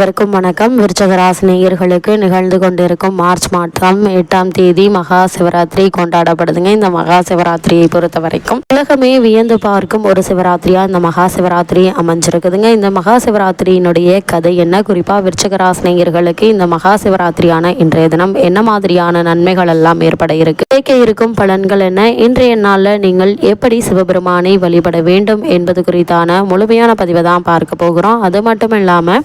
அனைவருக்கும் வணக்கம். விருச்சகராசினியர்களுக்கு நிகழ்ந்து கொண்டிருக்கும் மார்ச் மாதம் எட்டாம் தேதி மகா சிவராத்திரி கொண்டாடப்படுதுங்க. இந்த மகா சிவராத்திரியை பொறுத்த வரைக்கும் உலகமே வியந்து பார்க்கும் ஒரு சிவராத்திரியா இந்த மகா சிவராத்திரி அமைஞ்சிருக்குதுங்க. இந்த மகா சிவராத்திரியினுடைய கதை என்ன? குறிப்பா விருச்சகராசினியர்களுக்கு இந்த மகா சிவராத்திரியான இன்றைய தினம் என்ன மாதிரியான நன்மைகள் எல்லாம் ஏற்பட இருக்கு? கிடைக்க இருக்கும் பலன்கள் என்ன? இன்றைய நாளில் நீங்கள் எப்படி சிவபெருமானை வழிபட வேண்டும் என்பது குறித்தான முழுமையான பதிவை தான் பார்க்க போகிறோம். அது மட்டும் இல்லாம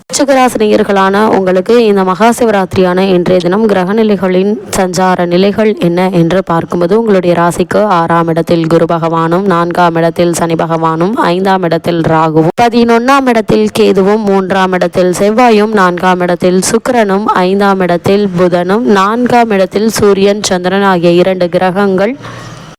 விருச்சிகராசினியர்களான உங்களுக்கு இந்த மகா சிவராத்திரியான இன்றைய தினம் கிரக நிலைகளின் சஞ்சார நிலைகள் என்ன என்று பார்க்கும்போது உங்களுடைய ராசிக்கு ஆறாம் இடத்தில் குரு பகவானும் நான்காம் இடத்தில் சனி பகவானும் ஐந்தாம் இடத்தில் ராகுவும் பதினொன்னாம் இடத்தில் கேதுவும் மூன்றாம் இடத்தில் செவ்வாயும் நான்காம் இடத்தில் சுக்கிரனும் ஐந்தாம் இடத்தில் புதனும் நான்காம் இடத்தில் சூரியன் சந்திரன் ஆகிய இரண்டு கிரகங்கள்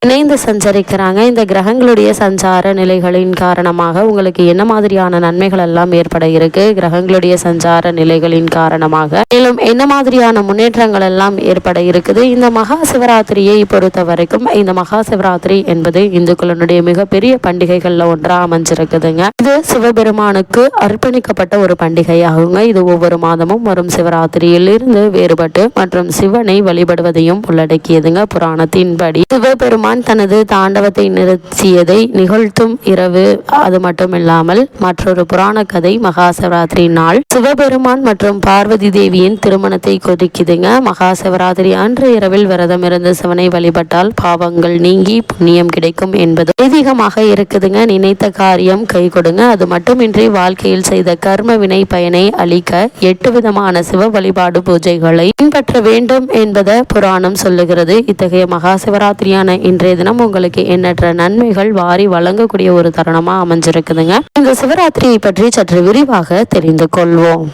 இணைந்து சஞ்சரிக்கிறாங்க. இந்த கிரகங்களுடைய சஞ்சார நிலைகளின் காரணமாக உங்களுக்கு என்ன மாதிரியான நன்மைகள் எல்லாம் ஏற்பட இருக்கு? கிரகங்களுடைய சஞ்சார நிலைகளின் காரணமாக. மேலும் என்ன மாதிரியான முன்னேற்றங்கள் எல்லாம் ஏற்பட இருக்குது? இந்த மகா சிவராத்திரியை பொறுத்த வரைக்கும் இந்த மகா சிவராத்திரி என்பது இந்துக்களுடைய மிகப்பெரிய பண்டிகைகள்ல ஒன்றா அமைஞ்சிருக்குதுங்க. இது சிவபெருமானுக்கு அர்ப்பணிக்கப்பட்ட ஒரு பண்டிகையாகுங்க. இது ஒவ்வொரு மாதமும் வரும் சிவராத்திரியில் இருந்து வேறுபட்டு மற்றும் சிவனை வழிபடுவதையும் உள்ளடக்கியதுங்க புராணத்தின்படி. சிவபெருமான் தனது தாண்டவத்தை நிறுத்தியதை நிகழ்த்தும் இரவு அது மட்டுமில்லாமல் மற்றொரு புராண கதை மகாசிவராத்திரி நாள் சிவபெருமான் மற்றும் பார்வதி தேவியின் திருமணத்தை கொதிக்குதுங்க. மகாசிவராத்திரி அன்று இரவில் விரதம் இருந்து சிவனை வழிபட்டால் பாவங்கள் நீங்கி புண்ணியம் கிடைக்கும் என்பது அதிகமாக இருக்குதுங்க. நினைத்த காரியம் கை கொடுங்க. அது மட்டுமின்றி வாழ்க்கையில் செய்த கர்ம வினை பயனை அளிக்க எட்டு விதமான சிவ வழிபாடு பூஜைகளை பின்பற்ற வேண்டும் என்பதை புராணம் சொல்லுகிறது. இத்தகைய மகா சிவராத்திரியான இன்றைய தினம் உங்களுக்கு எண்ணற்ற நன்மைகள் வாரி வழங்கக்கூடிய ஒரு தருணமா அமைஞ்சிருக்குதுங்க. இந்த சிவராத்திரியை பற்றி சற்று விரிவாக தெரிந்து கொள்வோம்.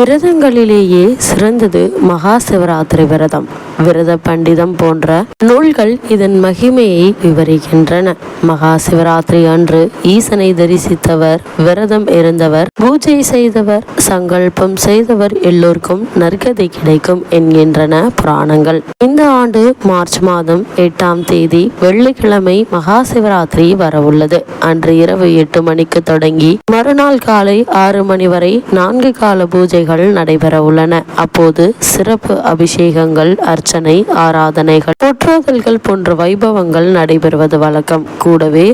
விரதங்களிலேயே சிறந்தது மகா சிவராத்திரி விரதம். விரத பண்டிதம் போன்ற நூல்கள் இதன் மகிமையை விவரிக்கின்றன. மகா சிவராத்திரி அன்று ஈசனை தரிசித்தவர் விரதம் இருந்தவர் பூஜை செய்தவர் சங்கல்பம் செய்தவர் எல்லோருக்கும் நற்கதை கிடைக்கும் என்கின்றன புராணங்கள். இந்த ஆண்டு மார்ச் மாதம் எட்டாம் தேதி வெள்ளிக்கிழமை மகா சிவராத்திரி வரவுள்ளது. அன்று இரவு எட்டு மணிக்கு தொடங்கி மறுநாள் காலை ஆறு மணி வரை நான்கு கால பூஜை பூஜைகள் நடைபெற உள்ளன அப்போது சிறப்பு அபிஷேகங்கள் அர்ச்சனை ஆராதனைகள் போற்றுதல்கள் போன்ற வைபவங்கள் நடைபெறுவது வழக்கம். கூடவே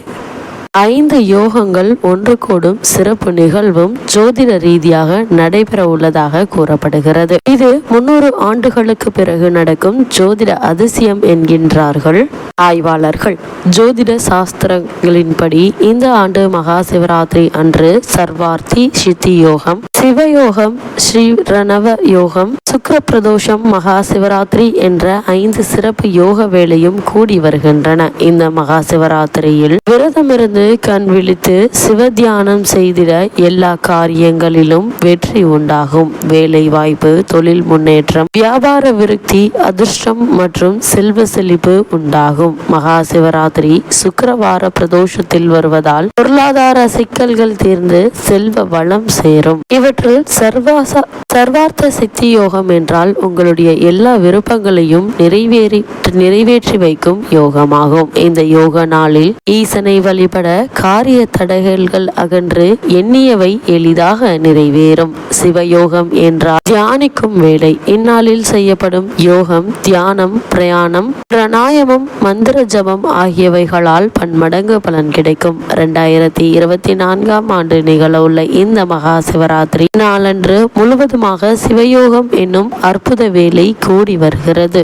ஐந்து யோகங்கள் ஒன்று கூடும் சிறப்பு நிகழ்வும் ஜோதிட ரீதியாக நடைபெற உள்ளதாக கூறப்படுகிறது. இது முன்னூறு ஆண்டுகளுக்கு பிறகு நடக்கும் ஜோதிட அதிசயம் என்கின்றார்கள். ஆய்வாளர்கள் ஜோதிட சாஸ்திரங்களின்படி இந்த ஆண்டு மகா சிவராத்திரி அன்று சர்வார்த்தி சித்தி யோகம் சிவயோகம் ஸ்ரீ ரணவ யோகம் சுக்கர பிரதோஷம் மகா சிவராத்திரி என்ற ஐந்து சிறப்பு யோக வேளையும் கூடி வருகின்றன. இந்த மகா சிவராத்திரியில் விரதமிருந்து கண் விழித்து சிவத்தியானம் செய்திட எல்லா காரியங்களிலும் வெற்றி உண்டாகும். வேலை வாய்ப்பு தொழில் முன்னேற்றம் வியாபார விருத்தி அதிர்ஷ்டம் மற்றும் செல்வ செழிப்பு உண்டாகும். மகா சிவராத்திரி சுக்கரவார பிரதோஷத்தில் வருவதால் பொருளாதார சிக்கல்கள் தீர்ந்து செல்வ வளம் சேரும். இவற்றில் சர்வாச சர்வார்த்த சித்தி யோகம் என்றால் உங்களுடைய எல்லா விருப்பங்களையும் நிறைவேறி நிறைவேற்றி வைக்கும் யோகமாகும். இந்த யோக நாளில் ஈசனை வழிபட காரிய தடைகள்கள் அகன்று எண்ணியவை எளிதாக நிறைவேறும். சிவயோகம் என்றால் தியானிக்கும் வேலை. இந்நாளில் செய்யப்படும் யோகம் தியானம் பிரயாணம் பிரணாயமம் மந்திர ஜபம் ஆகியவைகளால் பன்மடங்கு பலன் கிடைக்கும். இரண்டாயிரத்தி இருபத்தி நான்காம் ஆண்டு நிகழவுள்ள இந்த மகா சிவராத்திரி நாளன்று முழுவதுமாக சிவயோகம் என்னும் அற்புத வேலை கூடி வருகிறது.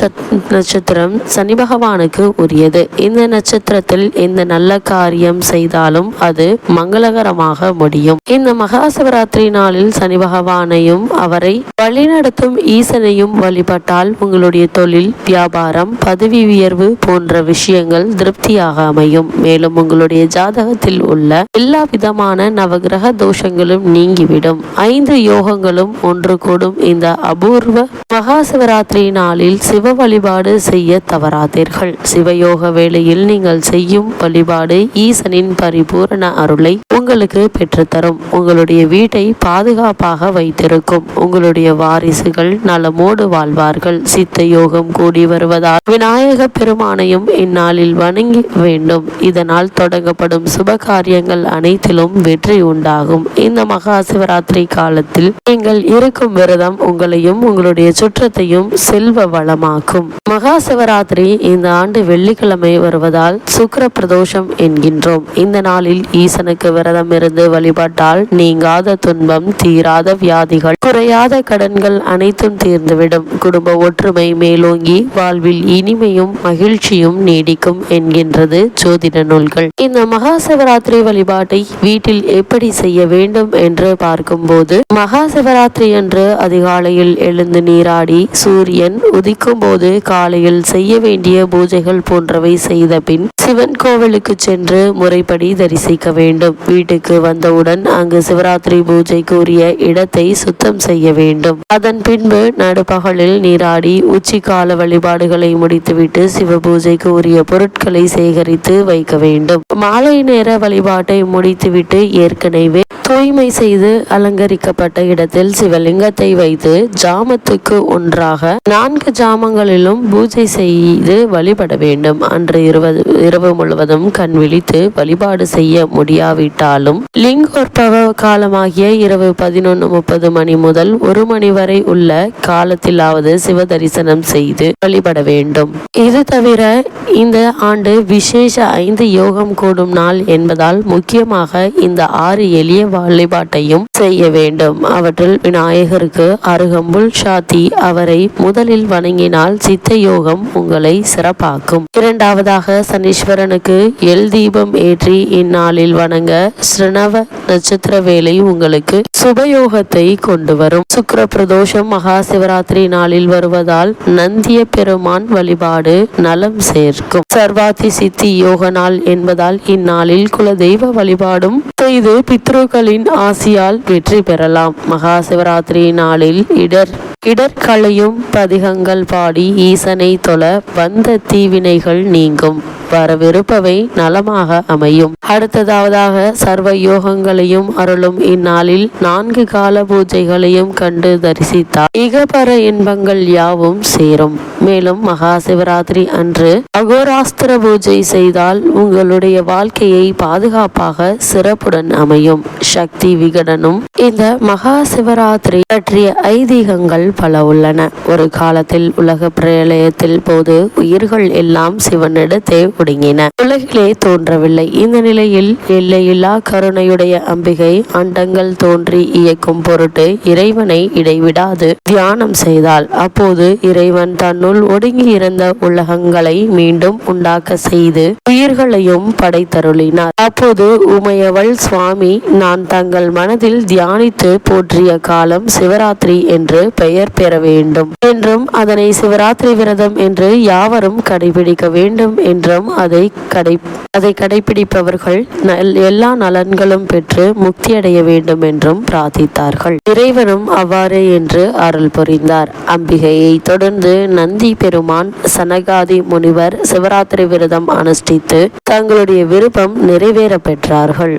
சத்- நட்சத்திரம் சனி பகவானுக்கு உரியது. இந்த நட்சத்திரத்தில் இந்த நல்ல நல்ல காரியம் செய்தாலும் அது மங்களகரமாக முடியும். இந்த மகா சிவராத்திரி நாளில் சனி பகவானையும் அவரை வழிநடத்தும் ஈசனையும் வழிபட்டால் உங்களுடைய தொழில் வியாபாரம் பதவி உயர்வு போன்ற விஷயங்கள் திருப்தியாக அமையும். மேலும் உங்களுடைய ஜாதகத்தில் உள்ள எல்லா விதமான நவகிரக தோஷங்களும் நீங்கிவிடும். ஐந்து யோகங்களும் ஒன்று கூடும். இந்த அபூர்வ மகா சிவராத்திரி நாளில் சிவ வழிபாடு செய்ய தவறாதீர்கள். சிவயோக வேளையில் நீங்கள் செய்யும் வழிபாடு வழிபாடு ஈசனின் பரிபூரண அருளை உங்களுக்கு பெற்றுத்தரும். உங்களுடைய வீட்டை பாதுகாப்பாக வைத்திருக்கும். உங்களுடைய வாரிசுகள் நலமோடு வாழ்வார்கள். சித்த யோகம் கூடி வருவதால் விநாயக பெருமானையும் இந்நாளில் வணங்கி வேண்டும். இதனால் தொடங்கப்படும் சுப காரியங்கள் அனைத்திலும் வெற்றி உண்டாகும். இந்த மகா சிவராத்திரி காலத்தில் நீங்கள் இருக்கும் விரதம் உங்களையும் உங்களுடைய சுற்றத்தையும் செல்வ வளமாக்கும். மகா சிவராத்திரி இந்த ஆண்டு வெள்ளிக்கிழமை வருவதால் சுக்கர பிரதோஷம் என்கின்றோம். இந்த நாளில் ஈசனுக்கு விரதம் இருந்து வழிபட்டால் நீங்காத துன்பம் தீராத வியாதிகள் குறையாத கடன்கள் அனைத்தும் தீர்ந்துவிடும். குடும்ப ஒற்றுமை மேலோங்கி வாழ்வில் இனிமையும் மகிழ்ச்சியும் நீடிக்கும் என்கின்றது ஜோதிட நூல்கள். இந்த மகா சிவராத்திரி வழிபாட்டை வீட்டில் எப்படி செய்ய வேண்டும் என்று பார்க்கும்போது மகா சிவராத்திரி அன்று அதிகாலையில் எழுந்து நீராடி சூரியன் உதிக்கும் போது காலையில் செய்ய வேண்டிய பூஜைகள் போன்றவை செய்த பின் சிவன் கோவிலுக்கு சென்று முறைப்படி தரிசிக்க வேண்டும். வீட்டுக்கு வந்தவுடன் அங்கு சிவராத்திரி பூஜைக்கு உரிய இடத்தை சுத்தம் செய்ய வேண்டும். அதன் பின்பு நடுப்பகலில் நீராடி கால வழிபாடுகளை முடித்துவிட்டு சிவ பூஜைக்கு உரிய பொருட்களை சேகரித்து வைக்க வேண்டும். மாலை நேர வழிபாட்டை முடித்துவிட்டு ஏற்கனவே தூய்மை செய்து அலங்கரிக்கப்பட்ட இடத்தில் சிவலிங்கத்தை வைத்து ஜாமத்துக்கு ஒன்றாக நான்கு ஜாமங்களிலும் பூஜை செய்து வழிபட வேண்டும். அன்று இருபது இரவு முழுவதும் கண் விழித்து வழிபாடு செய்ய முடியாவிட்டாலும் லிங்கோற்பவ காலமாகிய இரவு பதினொன்று முப்பது மணி முதல் ஒரு மணி வரை உள்ள காலத்திலாவது சிவ தரிசனம் செய்து வழிபட வேண்டும். இது தவிர இந்த ஆண்டு விசேஷ ஐந்து யோகம் கூடும் நாள் என்பதால் முக்கியமாக இந்த ஆறு எளிய வழிபாட்டையும் செய்ய வேண்டும். அவற்றில் விநாயகருக்கு அருகம்புல் சாத்தி அவரை முதலில் வணங்கினால் சித்த யோகம் உங்களை சிறப்பாக்கும். இரண்டாவதாக சனீஸ்வரனுக்கு எல் தீபம் ஏற்றி இந்நாளில் வணங்க ஸ்ரணவ நட்சத்திர வேலை உங்களுக்கு சுபயோகத்தை கொண்டு வரும். சுக்கிர பிரதோஷம் மகா சிவராத்திரி நாளில் வருவதால் நந்திய பெருமான் வழிபாடு நலம் சேர்க்கும். சர்வாதி சித்தி யோக நாள் என்பதால் இந்நாளில் குலதெய்வ வழிபாடும் செய்து பித்ருக்களின் ஆசியால் வெற்றி பெறலாம். மகா சிவராத்திரி நாளில் இடர் இடர்களையும் பதிகங்கள் பாடி ஈசனை தொல வந்த தீவினைகள் நீங்கும். வரவிருப்பவை நலமாக அமையும். அடுத்ததாவதாக சர்வ யோகங்களையும் அருளும் இந்நாளில் நான்கு கால பூஜைகளையும் கண்டு தரிசித்தார். இகபர இன்பங்கள் யாவும் சேரும். மேலும் மகா சிவராத்திரி அன்று அகோராஸ்திர பூஜை செய்தால் உங்களுடைய வாழ்க்கையை பாதுகாப்பாக சிறப்புடன் அமையும். சக்தி விகடனும் இந்த மகா சிவராத்திரி பற்றிய ஐதீகங்கள் பல உள்ளன. ஒரு காலத்தில் உலக பிரளயத்தில் போது உயிர்கள் எல்லாம் சிவனிடத்தை ஒடுங்கின உலகிலே தோன்றவில்லை. இந்த நிலையில் எல்லையில்லா கருணையுடைய அம்பிகை அண்டங்கள் தோன்றி இயக்கும் பொருட்டு இறைவனை இடைவிடாது. தியானம் செய்தாள் அப்போது இறைவன் தன்னுள் ஒடுங்கி இருந்த உலகங்களை மீண்டும் உண்டாக்க செய்து உயிர்களையும் படைத்தருளினார். அப்போது உமையவள் சுவாமி நான் தங்கள் மனதில் தியானித்து போற்றிய காலம் சிவராத்திரி என்று பெயர் பெற வேண்டும். என்றும் அதனை சிவராத்திரி விரதம் என்று யாவரும் கடைபிடிக்க வேண்டும் என்றும் அதை கடை அதை கடைபிடிப்பவர்கள் எல்லா நலன்களும் பெற்று முக்தியடைய வேண்டும் என்றும் பிரார்த்தித்தார்கள். இறைவனும் அவ்வாறு என்று அருள் புரிந்தார். அம்பிகையை தொடர்ந்து நந்தி பெருமான் சனகாதி முனிவர் சிவராத்திரி விரதம் அனுஷ்டித்து தங்களுடைய விருப்பம் நிறைவேற பெற்றார்கள்.